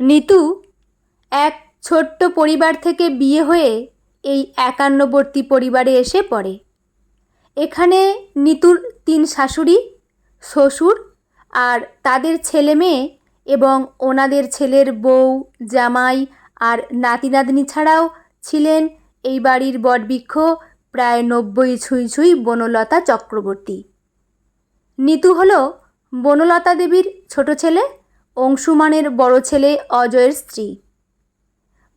নিতু, এক ছোট্ট পরিবার থেকে বিয়ে হয়ে এই একান্নবর্তী পরিবারে এসে পড়ে। এখানে নিতুর তিন শাশুড়ি, শ্বশুর আর তাদের ছেলে মেয়ে এবং ওনাদের ছেলের বউ, জামাই আর নাতি নাতনি ছাড়াও ছিলেন এই বাড়ির বটবৃক্ষ প্রায় নব্বই ছুঁই ছুঁই বনলতা চক্রবর্তী। নিতু হলো বনলতা দেবীর ছোট ছেলে অংশুমানের বড় ছেলে অজয়ের স্ত্রী।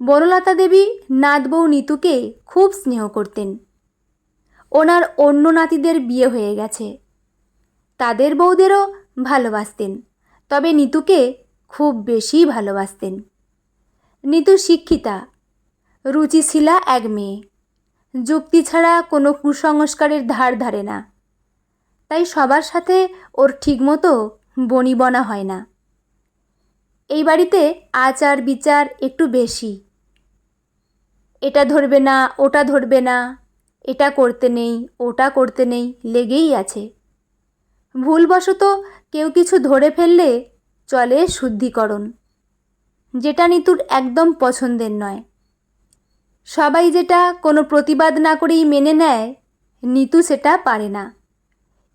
বনলতা দেবী নাতবউ নিতুকে খুব স্নেহ করতেন। ওনার অন্য নাতিদের বিয়ে হয়ে গেছে। তাদের বউদেরও ভালোবাসতেন, তবে নিতুকে খুব বেশি ভালোবাসতেন। নিতু শিক্ষিতা রুচিশীলা এক মেয়ে। যুক্তি ছাড়া কোনো কুসংস্কারের ধার ধারে না। তাই সবার সাথে ওর ঠিকমতো বনিবনা হয় না। এই বাড়িতে আচার বিচার একটু বেশি। এটা ধরবে না, ওটা ধরবে না, এটা করতে নেই, ওটা করতে নেই, লেগেই আছে। ভুলবশত কেউ কিছু ধরে ফেললে চলে শুদ্ধিকরণ, যেটা নিতুর একদম পছন্দের নয়। সবাই যেটা কোনো প্রতিবাদ না করেই মেনে নেয়, নিতু সেটা পারে না।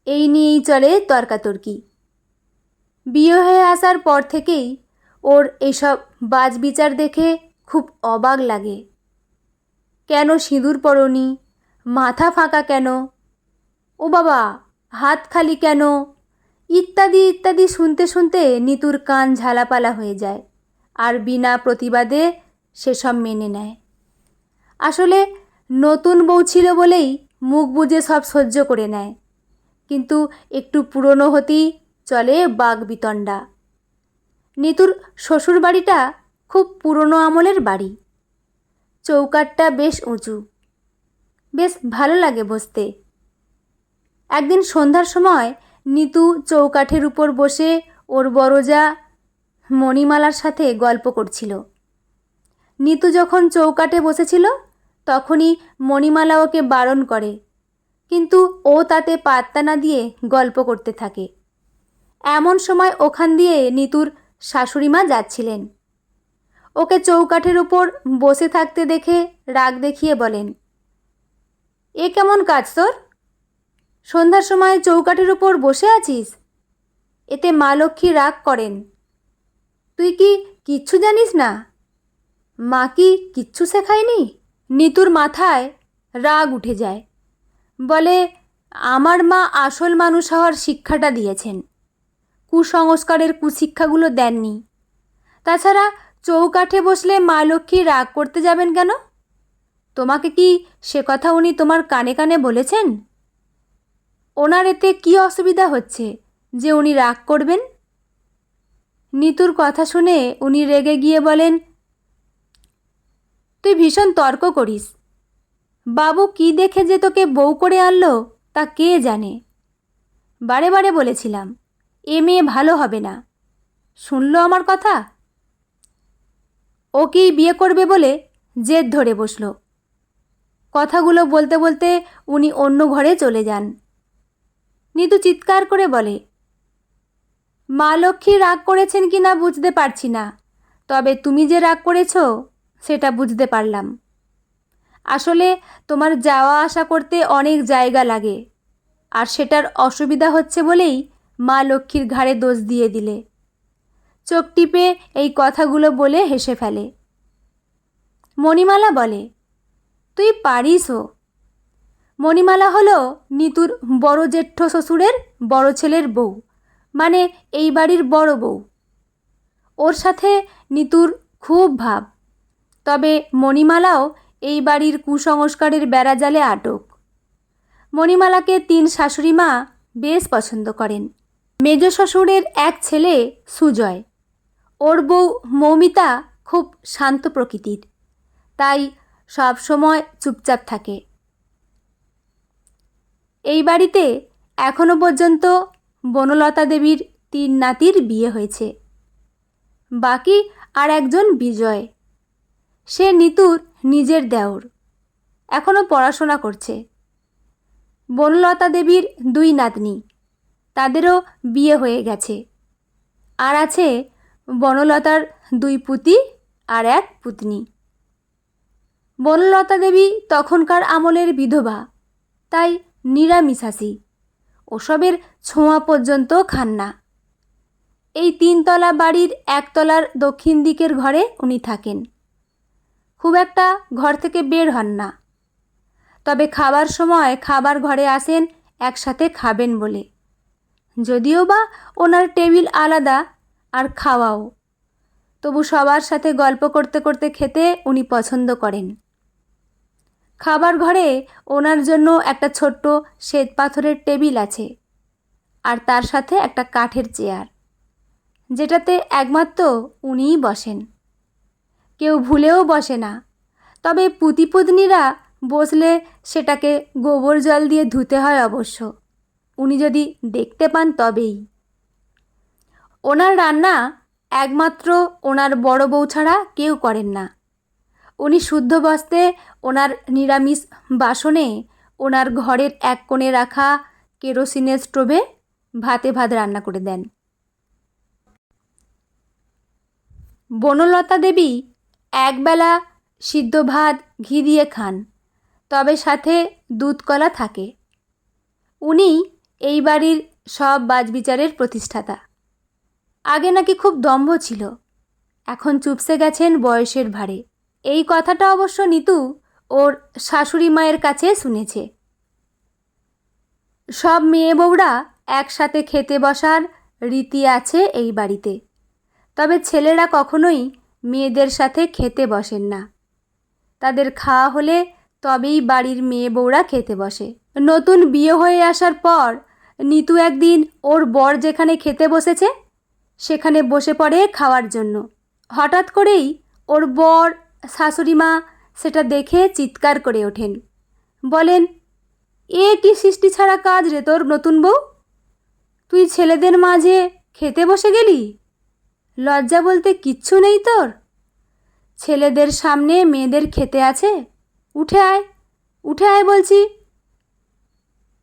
এই নিয়েই চলে তর্কাতর্কি। বিয়ে হয়ে আসার পর থেকেই ওর এইসব বাজ বিচার দেখে খুব অবাক লাগে। কেন সিঁদুর পরনি? মাথা ফাঁকা কেন? ও বাবা, হাত খালি কেন? ইত্যাদি ইত্যাদি শুনতে শুনতে নিতুর কান ঝালাপালা হয়ে যায় আর বিনা প্রতিবাদে সেসব মেনে নেয়। আসলে নতুন বউ ছিল বলেই মুখ বুজে সব সহ্য করে নেয়। কিন্তু একটু পুরনো হতেই চলে বাঘ বিতণ্ডা। নিতুর শ্বশুর বাড়িটা খুব পুরনো আমলের বাড়ি। চৌকাটটা বেশ উঁচু। বেশ ভালো লাগে বসতে। একদিন সন্ধ্যার সময় নিতু চৌকাঠের উপর বসে ওর বড়জা মণিমালার সাথে গল্প করছিল। নিতু যখন চৌকাঠে বসেছিল, তখনই মণিমালা ওকে বারণ করে, কিন্তু ও তাতে পাত্তা না দিয়ে গল্প করতে থাকে। এমন সময় ওখান দিয়ে নিতুর শাশুড়িমা যাচ্ছিলেন। ওকে চৌকাঠের উপর বসে থাকতে দেখে রাগ দেখিয়ে বলেন, এ কেমন কাজ তোর? সন্ধ্যার সময় চৌকাঠের উপর বসে আছিস? এতে মা লক্ষ্মী রাগ করেন, তুই কি কিচ্ছু জানিস না? মা কি কিচ্ছু শেখায়নি? নিতুর মাথায় রাগ উঠে যায়। বলে, আমার মা আসল মানুষ হওয়ার শিক্ষাটা দিয়েছেন। কুসংস্কারের কুশিক্ষাগুলো দেননি। তাছাড়া চৌকাঠে বসলে মা লক্ষ্মী রাগ করতে যাবেন কেন? তোমাকে কি সে কথা উনি তোমার কানে কানে বলেছেন? ওনার এতে কী অসুবিধা হচ্ছে যে উনি রাগ করবেন? নিতুর কথা শুনে উনি রেগে গিয়ে বলেন, তুই ভীষণ তর্ক করিস। বাবু কি দেখে যে তোকে বউ করে আনলো তা কে জানে? বারে বারে বলেছিলাম এ মেয়ে ভালো হবে না। শুনলো আমার কথা? ওকেই বিয়ে করবে বলে জেদ ধরে বসল। কথাগুলো বলতে বলতে উনি অন্য ঘরে চলে যান। নিতু চিৎকার করে বলে, মা লক্ষ্মী রাগ করেছেন কি না বুঝতে পারছি না। তবে তুমি যে রাগ করেছ, সেটা বুঝতে পারলাম। আসলে তোমার যাওয়া আসা করতে অনেক জায়গা লাগে। আর সেটার অসুবিধা হচ্ছে বলেই মা লক্ষ্মীর ঘাড়ে দোষ দিয়ে দিলে। চোখ টিপে এই কথাগুলো বলে হেসে ফেলে। মণিমালা বলে, তুই পারিস ও। মণিমালা হলো নিতুর বড় জেঠ্য শ্বশুরের বড় ছেলের বউ মানে এই বাড়ির বড় বউ। ওর সাথে নিতুর খুব ভাব, তবে মণিমালাও এই বাড়ির কুসংস্কারের বেড়াজালে আটক। মণিমালাকে তিন শাশুড়ি মা বেশ পছন্দ করেন। মেজ শ্বশুরের এক ছেলে সুজয়। ওর বউ মৌমিতা খুব শান্ত প্রকৃতির, তাই সব সময় চুপচাপ থাকে। এই বাড়িতে এখনও পর্যন্ত বনলতা দেবীর তিন নাতির বিয়ে হয়েছে। বাকি আর একজন বিজয়। সে নিতুর নিজের দেওর এখনও পড়াশোনা করছে। বনলতা দেবীর দুই নাতনি। তাদেরও বিয়ে হয়ে গেছে। আর আছে বনলতার দুই পুতি আর এক পুতনি। বনলতা দেবী তখনকার আমলের বিধবা, তাই নিরামিষাসী ওসবের ছোঁয়া পর্যন্ত খান না। এই তিনতলা বাড়ির একতলার দক্ষিণ দিকের ঘরে উনি থাকেন। খুব একটা ঘর থেকে বের হন না। তবে খাবার সময় খাবার ঘরে আসেন একসাথে খাবেন বলে। যদিও বা ওনার টেবিল আলাদা আর খাওয়াও। তবু সবার সাথে গল্প করতে করতে খেতে উনি পছন্দ করেন। খাবার ঘরে ওনার জন্য একটা ছোট্ট শ্বেত পাথরের টেবিল আছে আর তার সাথে একটা কাঠের চেয়ার, যেটাতে একমাত্র উনিই বসেন। কেউ ভুলেও বসে না, তবে পুতিপুতনিরা বসলে সেটাকে গোবর জল দিয়ে ধুতে হয় অবশ্য। উনি যদি দেখতে পান তবেই। ওনার রান্না একমাত্র ওনার বড় বউ ছাড়া কেউ করেন না। উনি শুদ্ধ বস্তে ওনার নিরামিষ বাসনে ওনার ঘরের এক কোণে রাখা কেরোসিনের স্টোভে ভাতে ভাত রান্না করে দেন। বনলতা দেবী একবেলা সিদ্ধ ভাত ঘি দিয়ে খান, তবে সাথে দুধ কলা থাকে। উনি এই বাড়ির সব বাজবিচারের প্রতিষ্ঠাতা। আগে নাকি খুব দম্ভ ছিল। এখন চুপসে গেছেন বয়সের ভারে এই কথাটা অবশ্য নিতু ওর শাশুড়ি মায়ের কাছে শুনেছে। সব মেয়ে বউরা একসাথে খেতে বসার রীতি আছে এই বাড়িতে। তবে ছেলেরা কখনোই মেয়েদের সাথে খেতে বসেন না। তাদের খাওয়া হলে তবেই বাড়ির মেয়ে বউরা খেতে বসে। নতুন বিয়ে হয়ে আসার পর নিতু একদিন ওর বর যেখানে খেতে বসেছে, সেখানে বসে পড়ে খাওয়ার জন্য। হঠাৎ করেই ওর বর, শাশুড়ি মা সেটা দেখে চিৎকার করে ওঠেন। বলেন, এ কি সৃষ্টি ছাড়া কাজ রে তোর নতুন বউ? তুই ছেলেদের মাঝে খেতে বসে গেলি? লজ্জা বলতে কিচ্ছু নেই তোর? ছেলেদের সামনে মেয়েদের খেতে আছে? উঠে আয় উঠে আয় বলছি।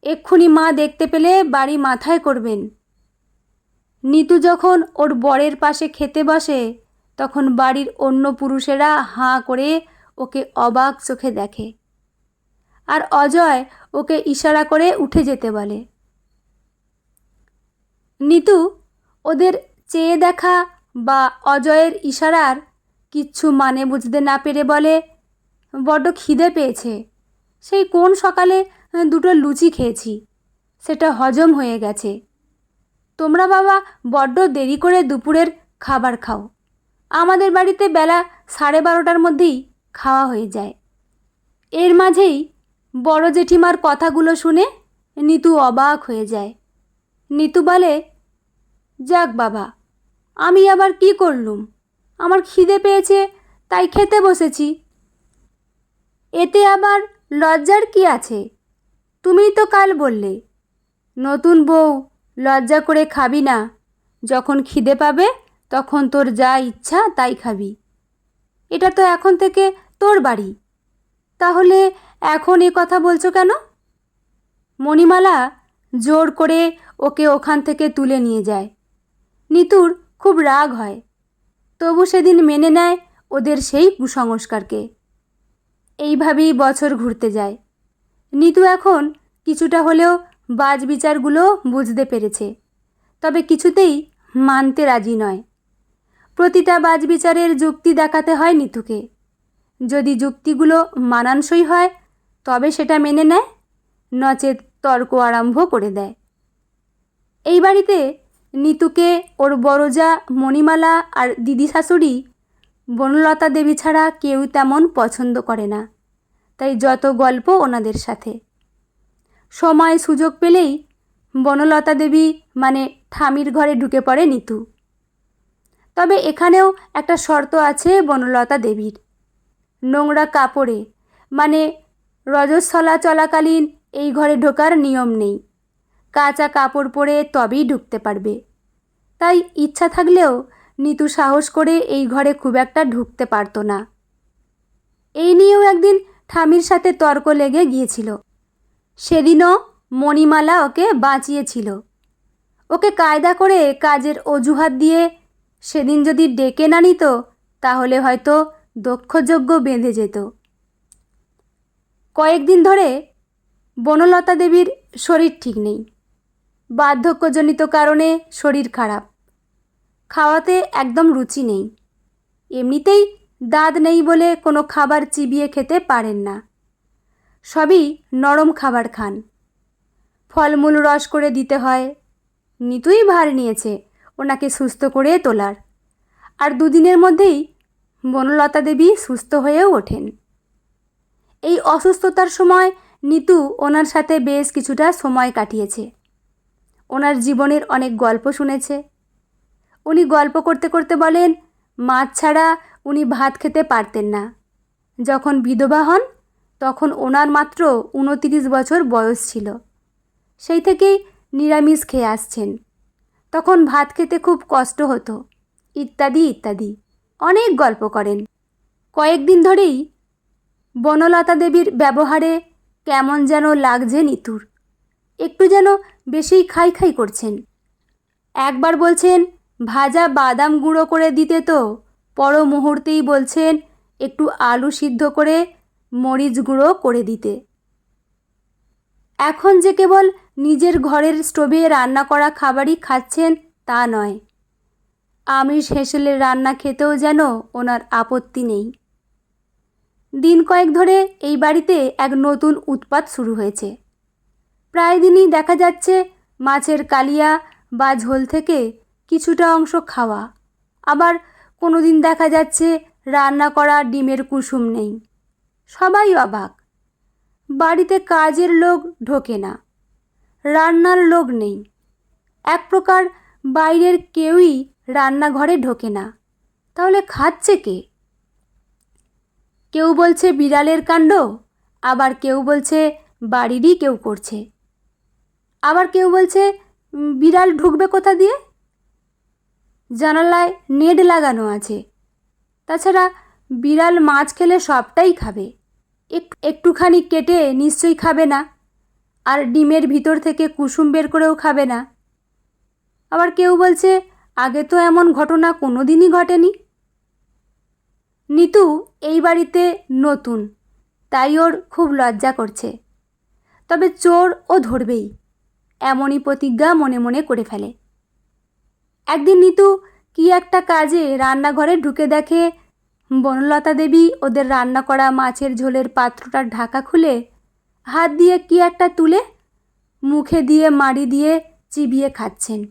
এক্ষুনি মা দেখতে পেলে বাড়ি মাথায় করবেন। নিতু যখন ওর বরের পাশে খেতে বসে, তখন বাড়ির অন্য পুরুষেরা হাঁ করে ওকে অবাক চোখে দেখে। আর অজয় ওকে ইশারা করে উঠে যেতে বলে। নিতু, ওদের চেয়ে দেখা বা অজয়ের ইশারার কিচ্ছু মানে বুঝতে না পেরে বলে, বড্ড খিদে পেয়েছে। সেই কোন সকালে দুটো লুচি খেয়েছি। সেটা হজম হয়ে গেছে। তোমরা বাবা, বড্ড দেরি করে দুপুরের খাবার খাও। আমাদের বাড়িতে বেলা সাড়ে বারোটার মধ্যেই খাওয়া হয়ে যায়। এর মাঝেই বড় জেঠিমার কথাগুলো শুনে নিতু অবাক হয়ে যায়। নিতু বলে, যাক বাবা, আমি আবার কি করলুম? আমার খিদে পেয়েছে, তাই খেতে বসেছি। এতে আবার লজ্জার কি আছে? তুমিই তো কাল বললে, নতুন বউ লজ্জা করে খাবি না, যখন খিদে পাবে তখন তোর যা ইচ্ছা তাই খাবি। এটা তো এখন থেকে তোর বাড়ি। তাহলে এখন এ কথা বলছো কেন? মণিমালা জোর করে ওকে ওখান থেকে তুলে নিয়ে যায়। নিতুর খুব রাগ হয়। তবু সেদিন মেনে নেয় ওদের সেই কুসংস্কারকে। এইভাবেই বছর ঘুরতে যায়। নিতু এখন কিছুটা হলেও বাজ বিচারগুলো বুঝতে পেরেছে। তবে কিছুতেই মানতে রাজি নয়। প্রতিটা বাজ বিচারের যুক্তি দেখাতে হয় নিতুকে। যদি যুক্তিগুলো মানানসই হয়, তবে সেটা মেনে নেয়, নচেত তর্ক আরম্ভ করে দেয়। এই বাড়িতে নিতুকে ওর বড়জা মণিমালা আর দিদি শাশুড়ি বনলতা দেবী ছাড়া কেউ তেমন পছন্দ করে না। তাই যত গল্প ওনাদের সাথে। সময় সুযোগ পেলেই বনলতা দেবী মানে ঠামির ঘরে ঢুকে পড়ে নিতু। তবে এখানেও একটা শর্ত আছে বনলতা দেবীর। নোংরা কাপড়ে মানে রজস্বলা চলাকালীন এই ঘরে ঢোকার নিয়ম নেই। কাঁচা কাপড় পরে তবেই ঢুকতে পারবে। তাই ইচ্ছা থাকলেও নিতু সাহস করে এই ঘরে খুব একটা ঢুকতে পারতো না। এই নিয়েও একদিন ঠামির সাথে তর্ক লেগে গিয়েছিল। সেদিনও মণিমালা ওকে বাঁচিয়েছিল। ওকে কায়দা করে কাজের অজুহাত দিয়ে সেদিন যদি ডেকে না নিত, তাহলে হয়তো দক্ষযজ্ঞ বেঁধে যেত। কয়েকদিন ধরে বনলতা দেবীর শরীর ঠিক নেই। বার্ধক্যজনিত কারণে শরীর খারাপ। খাওয়াতে একদম রুচি নেই। এমনিতেই দাঁত নেই বলে কোনো খাবার চিবিয়ে খেতে পারেন না। সবই নরম খাবার খান। ফলমূল রস করে দিতে হয়। নিতুই ভার নিয়েছে ওনাকে সুস্থ করে তোলার। আর দুদিনের মধ্যেই বনলতা দেবী সুস্থ হয়েও ওঠেন। এই অসুস্থতার সময় নিতু ওনার সাথে বেশ কিছুটা সময় কাটিয়েছে। ওনার জীবনের অনেক গল্প শুনেছে। উনি গল্প করতে করতে বলেন, মাছ ছাড়া উনি ভাত খেতে পারতেন না। যখন বিধবা হন তখন ওনার মাত্র উনতিরিশ বছর বয়স ছিল। সেই থেকেই নিরামিষ খেয়ে আসছেন। তখন ভাত খেতে খুব কষ্ট হতো। ইত্যাদি ইত্যাদি। অনেক গল্প করেন। কয়েকদিন ধরেই বনলতা দেবীর ব্যবহারে কেমন যেন লাগছে নিতুর। একটু যেন বেশিই খাই খাই করছেন। একবার বলছেন, ভাজা বাদাম গুঁড়ো করে দিতে তো? পর মুহূর্তেই বলছেন, একটু আলু সিদ্ধ করে মরিচ গুঁড়ো করে দিতে। এখন যে কেবল নিজের ঘরের স্টোভে রান্না করা খাবারই খাচ্ছেন তা নয়। আমিষ হেসেলের রান্না খেতেও যেন ওনার আপত্তি নেই। দিন কয়েক ধরে এই বাড়িতে এক নতুন উৎপাত শুরু হয়েছে। প্রায় দিনই দেখা যাচ্ছে মাছের কালিয়া বা ঝোল থেকে কিছুটা অংশ খাওয়া। আবার কোনো দিন দেখা যাচ্ছে রান্না করা ডিমের কুসুম নেই। সবাই অবাক। বাড়িতে কাজের লোক ঢোকে না, রান্নার লোক নেই। এক প্রকার বাইরের কেউই রান্নাঘরে ঢোকে না, তাহলে খাচ্ছে কে? কেউ বলছে বিড়ালের কাণ্ড, আবার কেউ বলছে বাড়িরই কেউ করছে। আবার কেউ বলছে বিড়াল ঢুকবে কোথা দিয়ে? জানালায় নেট লাগানো আছে। তাছাড়া বিড়াল মাছ খেলে সবটাই খাবে। একটুখানি কেটে নিশ্চয়ই খাবে না। আর ডিমের ভিতর থেকে কুসুম বের করেও খাবে না। আবার কেউ বলছে, আগে তো এমন ঘটনা কোনো দিনই ঘটেনি। নিতু এই বাড়িতে নতুন, তাই ওর খুব লজ্জা করছে। তবে চোর ও ধরবেই, এমনই প্রতিজ্ঞা মনে মনে করে ফেলে। একদিন নিতু কি একটা কাজে রান্নাঘরে ঢুকে দেখে বনলতা দেবী ওদের রান্না করা মাছের ঝোলের পাত্রটার ঢাকা খুলে হাত দিয়ে কি একটা তুলে মুখে দিয়ে মাড়ি দিয়ে চিবিয়ে খাচ্ছেন।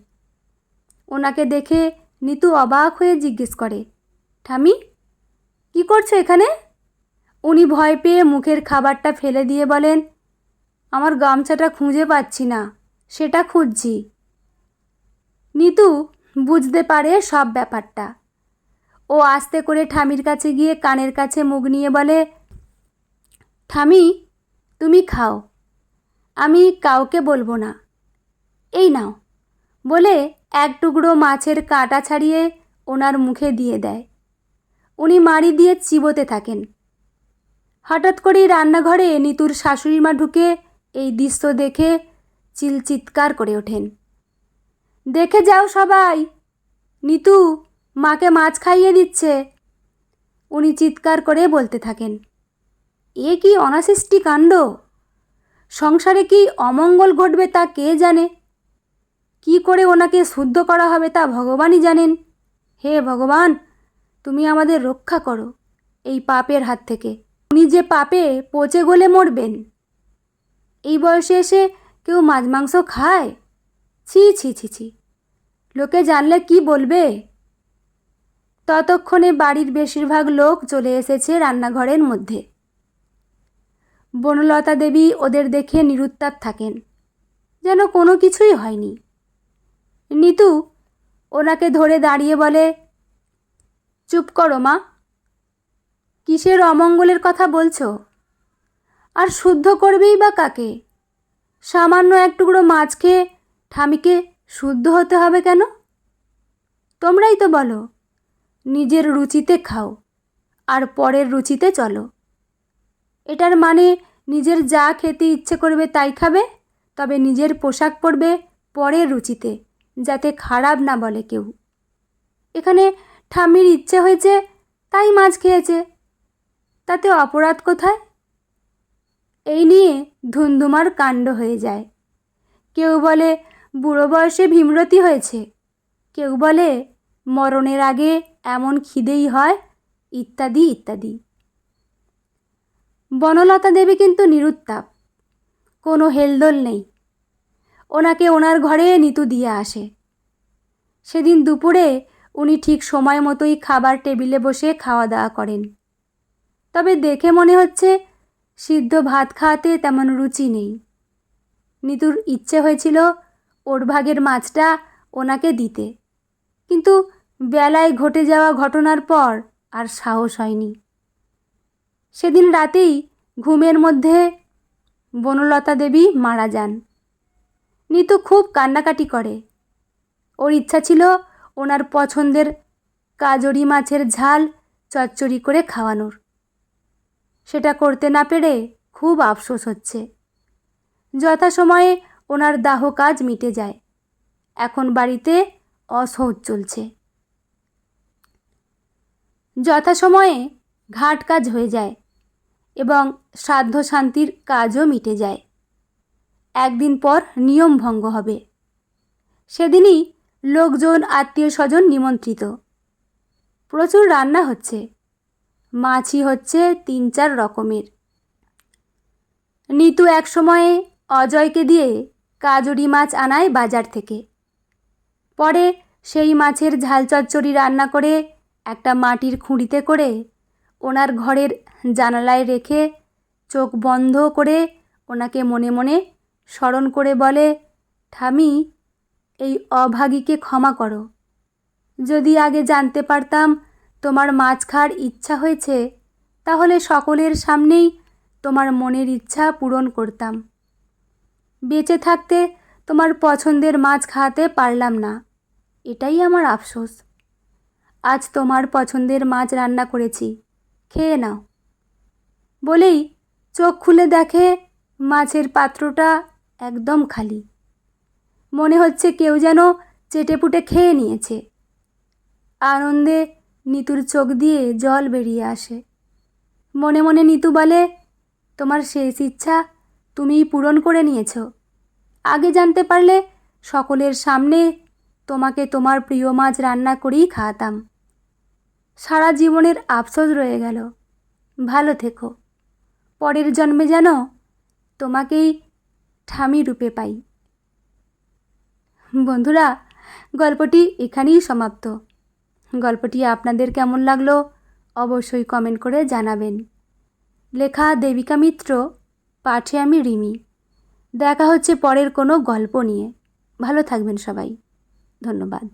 ওনাকে দেখে নিতু অবাক হয়ে জিজ্ঞেস করে ঠামি কি করছ এখানে? উনি ভয় পেয়ে মুখের খাবারটা ফেলে দিয়ে বলেন, আমার গামছাটা খুঁজে পাচ্ছি না, সেটা খুঁজছি। নিতু বুঝতে পারে সব ব্যাপারটা। ও আস্তে করে ঠামির কাছে গিয়ে কানের কাছে মুখ নিয়ে বলে, ঠামি, তুমি খাও। আমি কাউকে বলব না। এই নাও। বলে এক টুকরো মাছের কাঁটা ছাড়িয়ে ওনার মুখে দিয়ে দেয়। উনি মাড়ি দিয়ে চিবোতে থাকেন। হঠাৎ করেই রান্নাঘরে নিতুর শাশুড়ি মা ঢুকে এই দৃশ্য দেখে চিল চিৎকার করে ওঠেন। দেখে যাও সবাই। নিতু মাকে মাছ খাইয়ে দিচ্ছে। উনি চিৎকার করে বলতে থাকেন, এ কি অনাসৃষ্টি কাণ্ড? সংসারে কি অমঙ্গল ঘটবে তা কে জানে? কি করে ওনাকে শুদ্ধ করা হবে তা ভগবানই জানেন। হে ভগবান, তুমি আমাদের রক্ষা করো এই পাপের হাত থেকে। উনি যে পাপে পচে গলে মরবেন। এই বয়সে এসে কেউ মাছ মাংস খায়? ছি ছি ছি ছি। লোকে জানলে কি বলবে? ততক্ষণে বাড়ির বেশিরভাগ লোক চলে এসেছে রান্নাঘরের মধ্যে। বনলতা দেবী ওদের দেখে নিরুত্তাপ থাকেন, যেন কোনো কিছুই হয়নি। নিতু ওনাকে ধরে দাঁড়িয়ে বলে, চুপ করো মা, কিসের অমঙ্গলের কথা বলছো? আর শুদ্ধ করবেই বা কাকে? সামান্য এক টুকরো মাছ খেয়ে ঠামিকে শুদ্ধ হতে হবে কেন? তোমরাই তো বলো নিজের রুচিতে খাও, আর পরের রুচিতে চলো। এটার মানে নিজের যা খেতে ইচ্ছে করবে তাই খাবে, তবে নিজের পোশাক পরবে পরের রুচিতে, যাতে খারাপ না বলে কেউ। এখানে ঠাম্মির ইচ্ছে হয়েছে, তাই মাছ খেয়েছে। তাতে অপরাধ কোথায়? এই নিয়ে ধুমধুমার কাণ্ড হয়ে যায়। কেউ বলে, বুড়ো বয়সে ভীমরতি হয়েছে। কেউ বলে, মরণের আগে এমন খিদেই হয়, ইত্যাদি ইত্যাদি। বনলতা দেবী কিন্তু নিরুত্তাপ, কোনো হেলদোল নেই। ওনাকে ওনার ঘরে নিতু দিয়ে আসে। সেদিন দুপুরে উনি ঠিক সময় মতোই খাবার টেবিলে বসে খাওয়া দাওয়া করেন। তবে দেখে মনে হচ্ছে সিদ্ধ ভাত খাওয়াতে তেমন রুচি নেই। নিতুর ইচ্ছে হয়েছিল ওর ভাগের মাছটা ওনাকে দিতে। কিন্তু বেলায় ঘটে যাওয়া ঘটনার পর আর সাহস হয়নি। সেদিন রাতেই ঘুমের মধ্যে বনলতা দেবী মারা যান। নিতু খুব কান্নাকাটি করে। ওর ইচ্ছা ছিল ওনার পছন্দের কাজরি মাছের ঝাল চচ্চড়ি করে খাওয়ানোর। সেটা করতে না পেরে খুব আফসোস হচ্ছে। যথাসময়ে ওনার দাহ কাজ মিটে যায়। এখন বাড়িতে অসহজ চলছে। যথাসময়ে ঘাট কাজ হয়ে যায় এবং শ্রাদ্ধ শান্তির কাজও মিটে যায়। একদিন পর নিয়ম ভঙ্গ হবে। সেদিনই লোকজন আত্মীয় স্বজন নিমন্ত্রিত। প্রচুর রান্না হচ্ছে। মাছই হচ্ছে তিন চার রকমের। নিতু এক সময়ে অজয়কে দিয়ে কাজুরি মাছ আনায় বাজার থেকে। পরে সেই মাছের ঝাল চচ্চড়ি রান্না করে একটা মাটির খুঁড়িতে করে ওনার ঘরের জানালায় রেখে চোখ বন্ধ করে ওনাকে মনে মনে স্মরণ করে বলে, ঠামি, এই অভাগীকে ক্ষমা করো। যদি আগে জানতে পারতাম তোমার মাছ খাওয়ার ইচ্ছা হয়েছে, তাহলে সকলের সামনেই তোমার মনের ইচ্ছা পূরণ করতাম। বেঁচে থাকতে তোমার পছন্দের মাছ খাওয়াতে পারলাম না। এটাই আমার আফসোস। আজ তোমার পছন্দের মাছ রান্না করেছি। খেয়ে নাও। বলেই চোখ খুলে দেখে মাছের পাত্রটা একদম খালি। মনে হচ্ছে কেউ যেন চেটেপুটে খেয়ে নিয়েছে। আনন্দে নিতুর চোখ দিয়ে জল বেরিয়ে আসে। মনে মনে নিতু বলে, তোমার শেষ ইচ্ছা তুমিই পূরণ করে নিয়েছ। আগে জানতে পারলে সকলের সামনে তোমাকে তোমার প্রিয় মাছ রান্না করেই খাওয়াতাম। সারা জীবনের আফসোস রয়ে গেল। ভালো থেকো। পরের জন্মে যেন তোমাকেই ঠামি রূপে পাই। বন্ধুরা, গল্পটি এখানেই সমাপ্ত। গল্পটি আপনাদের কেমন লাগল অবশ্যই কমেন্ট করে জানাবেন। লেখা দেবিকা মিত্র, পাঠে আমি রিমি। দেখা হচ্ছে পরের কোনো গল্প নিয়ে। ভালো থাকবেন সবাই। ধন্যবাদ।